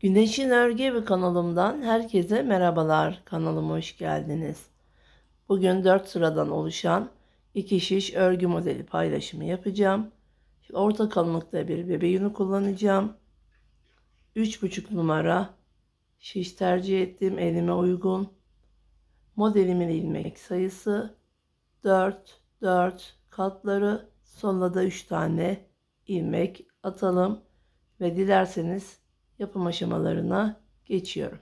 Güneşin Örgü Evi kanalımdan herkese merhabalar. Kanalıma hoş geldiniz. Bugün 4 sıradan oluşan iki şiş örgü modeli paylaşımı yapacağım. Orta kalınlıkta bir bebe yünü kullanacağım. 3,5 numara şiş tercih ettim elime uygun. Modelimin ilmek sayısı 4 4 katları sonuna da 3 tane ilmek atalım ve dilerseniz yapım aşamalarına geçiyorum.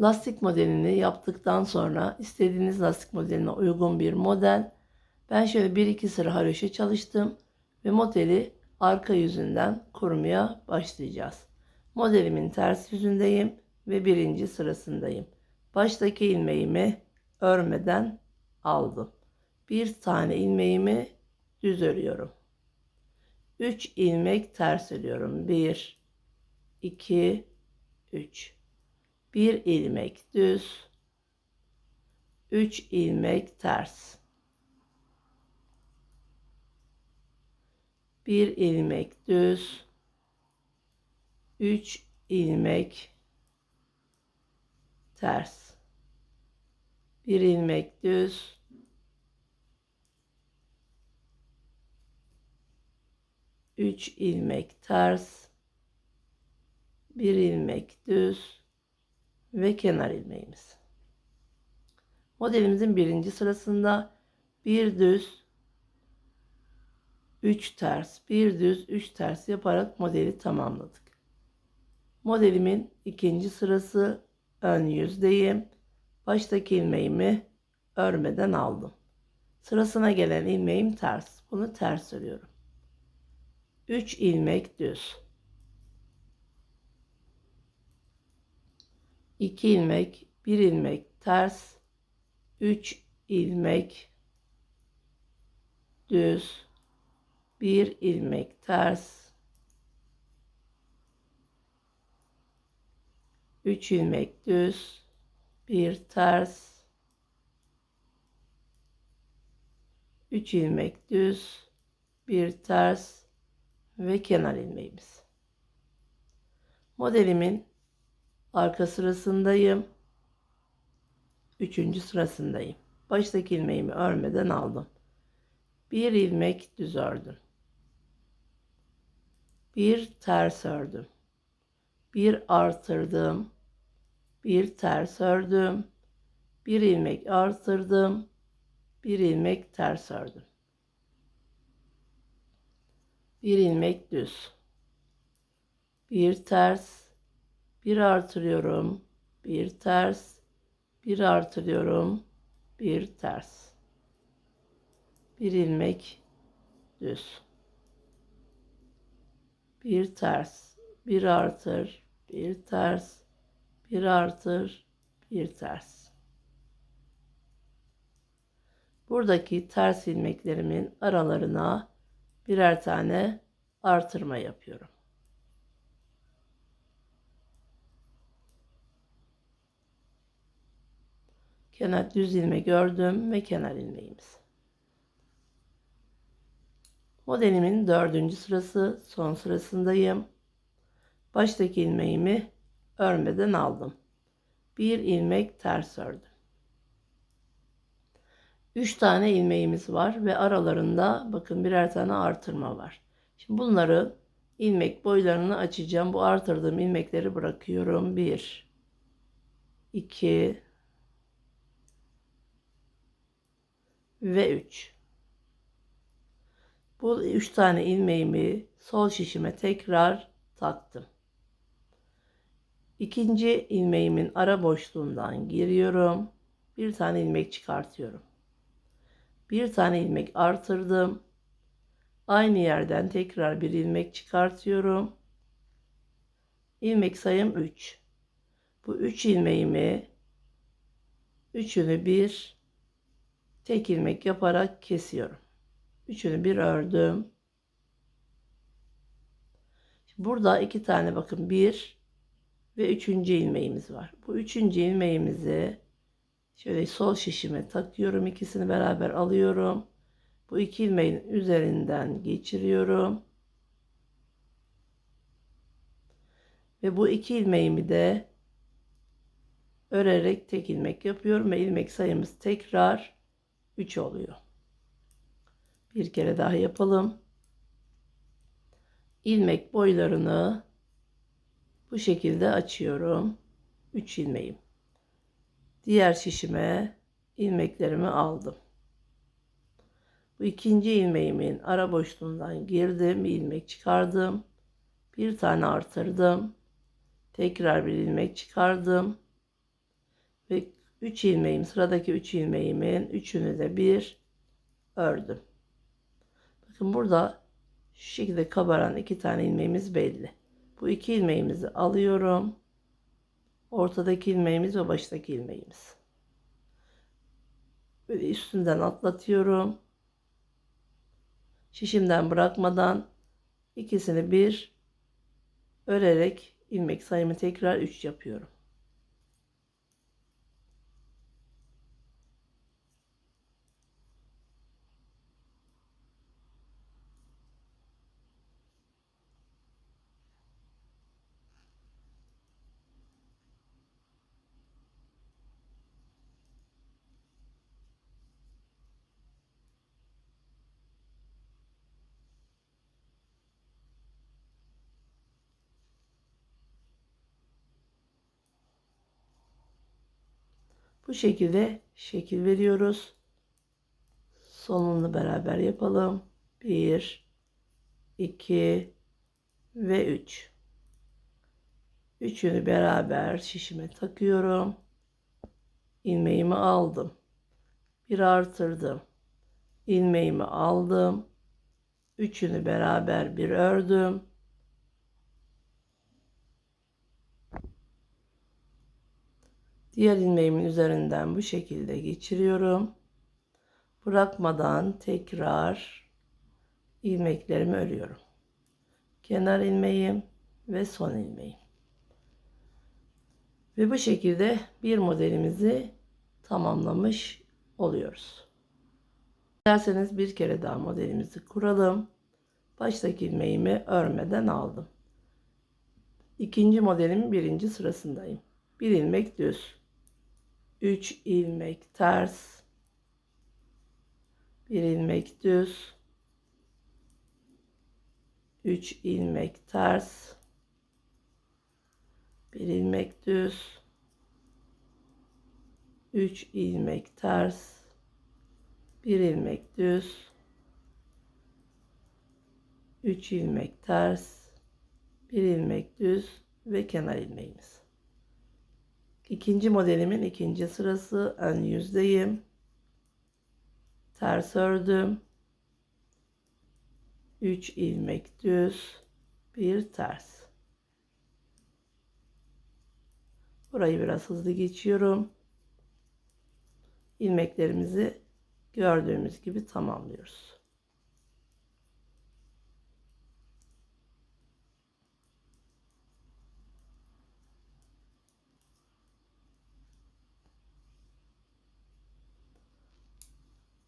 Lastik modelini yaptıktan sonra istediğiniz lastik modeline uygun bir model. Ben şöyle 1-2 sıra haroşa çalıştım ve modeli arka yüzünden kurmaya başlayacağız. Modelimin ters yüzündeyim ve birinci sırasındayım. Baştaki ilmeğimi örmeden aldım. Bir tane ilmeğimi düz örüyorum. 3 ilmek ters örüyorum. 1 2 3 1 ilmek düz 3 ilmek ters. 1 ilmek düz 3 ilmek ters. 1 ilmek düz 3 ilmek ters bir ilmek düz ve kenar ilmeğimiz. Modelimizin birinci sırasında bir düz, üç ters, bir düz, üç ters yaparak modeli tamamladık. Modelimin ikinci sırası ön yüzdeyim. Baştaki ilmeğimi örmeden aldım. Sırasına gelen ilmeğim ters. Bunu ters örüyorum. 3 ilmek düz. 2 ilmek, 1 ilmek ters, 3 ilmek düz, 1 ilmek ters, 3 ilmek düz, 1 ters, 3 ilmek düz, 1 ters ve kenar ilmeğimiz. Modelimin arka sırasındayım. Üçüncü sırasındayım. Baştaki ilmeğimi örmeden aldım. Bir ilmek düz ördüm. Bir ters ördüm. Bir artırdım. Bir ters ördüm. Bir ilmek artırdım. Bir ilmek ters ördüm. Bir ilmek düz. Bir ters bir artırıyorum, bir ters, bir artırıyorum, bir ters. Bir ilmek düz. Bir ters, bir artır, bir ters, bir artır, bir ters. Buradaki ters ilmeklerimin aralarına birer tane artırma yapıyorum. Kenar düz ilmek gördüm ve kenar ilmeğimiz. Modelimin dördüncü sırası son sırasındayım. Baştaki ilmeğimi örmeden aldım. Bir ilmek ters ördüm. Üç tane ilmeğimiz var ve aralarında bakın birer tane artırma var. Şimdi bunları ilmek boylarını açacağım. Bu artırdığım ilmekleri bırakıyorum. Bir, iki, ve 3. Bu 3 tane ilmeğimi sol şişime tekrar taktım. İkinci ilmeğimin ara boşluğundan giriyorum. Bir tane ilmek çıkartıyorum. Bir tane ilmek artırdım. Aynı yerden tekrar bir ilmek çıkartıyorum. İlmek sayım 3. Bu 3 ilmeğimi üçünü bir tek ilmek yaparak kesiyorum. Üçünü bir ördüm. Burada iki tane bakın bir ve üçüncü ilmeğimiz var. Bu üçüncü ilmeğimizi şöyle sol şişime takıyorum. İkisini beraber alıyorum. Bu iki ilmeğin üzerinden geçiriyorum. Ve bu iki ilmeğimi de örerek tek ilmek yapıyorum ve ilmek sayımız tekrar 3 oluyor. Bir kere daha yapalım. İlmek boylarını bu şekilde açıyorum. 3 ilmeğim. Diğer şişime ilmeklerimi aldım. Bu ikinci ilmeğimin ara boşluğundan girdim, ilmek çıkardım. Bir tane artırdım. Tekrar bir ilmek çıkardım. Ve 3 ilmeğim, sıradaki 3 ilmeğimin üçünü de bir ördüm. Bakın burada şu şekilde kabaran iki tane ilmeğimiz belli. Bu iki ilmeğimizi alıyorum. Ortadaki ilmeğimiz ve baştaki ilmeğimiz. Böyle üstünden atlatıyorum. Şişimden bırakmadan ikisini bir örerek ilmek sayımı tekrar 3 yapıyorum. Bu şekilde şekil veriyoruz. Sonunu beraber yapalım. 1 2 ve 3. Üçünü beraber şişime takıyorum. İlmeğimi aldım. Bir artırdım. İlmeğimi aldım. Üçünü beraber bir ördüm. Diğer ilmeğimin üzerinden bu şekilde geçiriyorum. Bırakmadan tekrar ilmeklerimi örüyorum. Kenar ilmeğim ve son ilmeğim. Ve bu şekilde bir modelimizi tamamlamış oluyoruz. Derseniz bir kere daha modelimizi kuralım. Baştaki ilmeğimi örmeden aldım. İkinci modelimin birinci sırasındayım. Bir ilmek düz. 3 ilmek ters, bir ilmek düz, 3 ilmek ters, bir ilmek düz, 3 ilmek ters, bir ilmek düz, 3 ilmek ters, bir ilmek düz ve kenar ilmeğimiz. İkinci modelimin ikinci sırası ön yüzdeyim. Ters ördüm. 3 ilmek düz, bir ters. Burayı biraz hızlı geçiyorum. İlmeklerimizi gördüğümüz gibi tamamlıyoruz.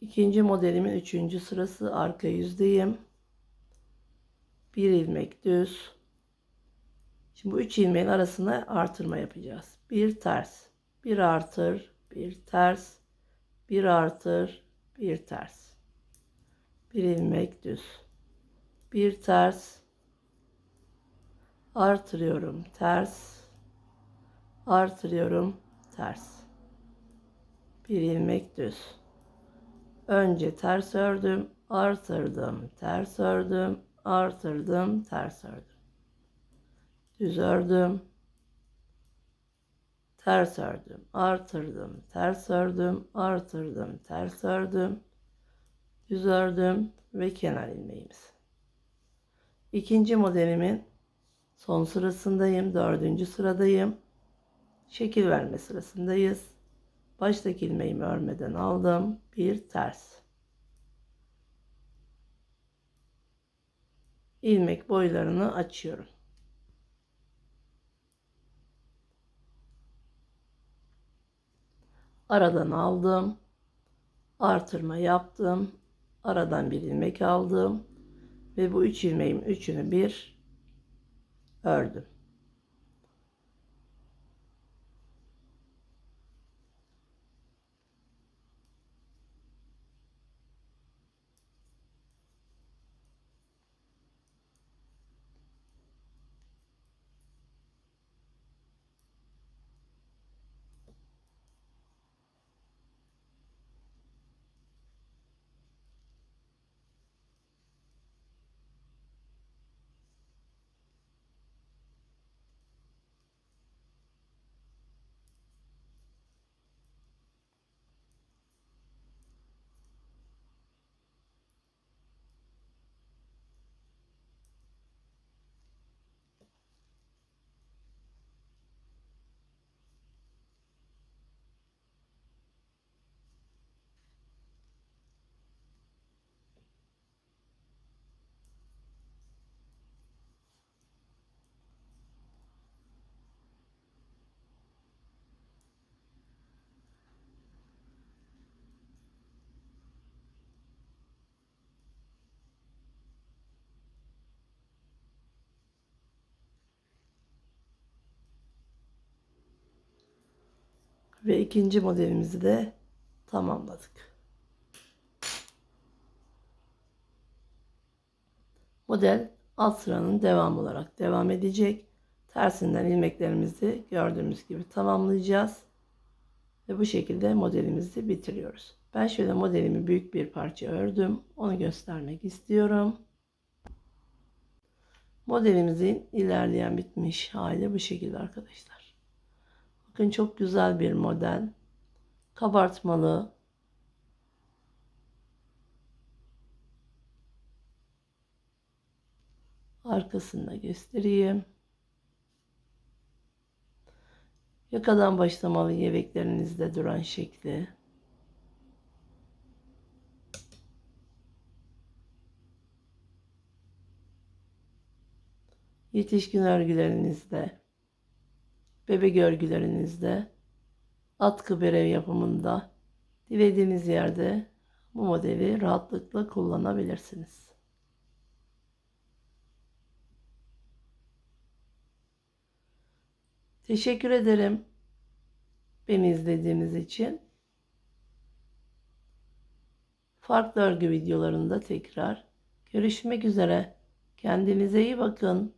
İkinci modelimin üçüncü sırası arka yüzdeyim. Bir ilmek düz. Şimdi bu üç ilmeğin arasına artırma yapacağız. Bir ters, bir artır, bir ters, bir artır, bir ters. Bir ilmek düz. Bir ters. Artırıyorum ters. Artırıyorum ters. Bir ilmek düz. Önce ters ördüm, artırdım, ters ördüm, artırdım, ters ördüm. Düz ördüm, ters ördüm, artırdım, ters ördüm, artırdım, ters ördüm, düz ördüm ve kenar ilmeğimiz. İkinci modelimin son sırasındayım, dördüncü sıradayım. Şekil verme sırasındayız. Baştaki ilmeğimi örmeden aldım. Bir ters. ilmek boylarını açıyorum. Aradan aldım. Artırma yaptım. Aradan bir ilmek aldım. Ve bu üç ilmeğim üçünü bir ördüm. Ve ikinci modelimizi de tamamladık. Model alt sıranın devamı olarak devam edecek. Tersinden ilmeklerimizi gördüğümüz gibi tamamlayacağız. Ve bu şekilde modelimizi bitiriyoruz. Ben şöyle modelimi büyük bir parça ördüm. Onu göstermek istiyorum. Modelimizin ilerleyen bitmiş hali bu şekilde arkadaşlar. Bakın çok güzel bir model. Kabartmalı. Arkasını da göstereyim. Yakadan başlamalı yebeklerinizde duran şekli. Yetişkin örgülerinizde, bebek örgülerinizde, atkı berev yapımında dilediğiniz yerde bu modeli rahatlıkla kullanabilirsiniz. Teşekkür ederim beni izlediğiniz için. Farklı örgü videolarında tekrar görüşmek üzere. Kendinize iyi bakın.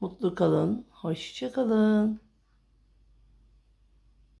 Mutlu kalın. Hoşça kalın.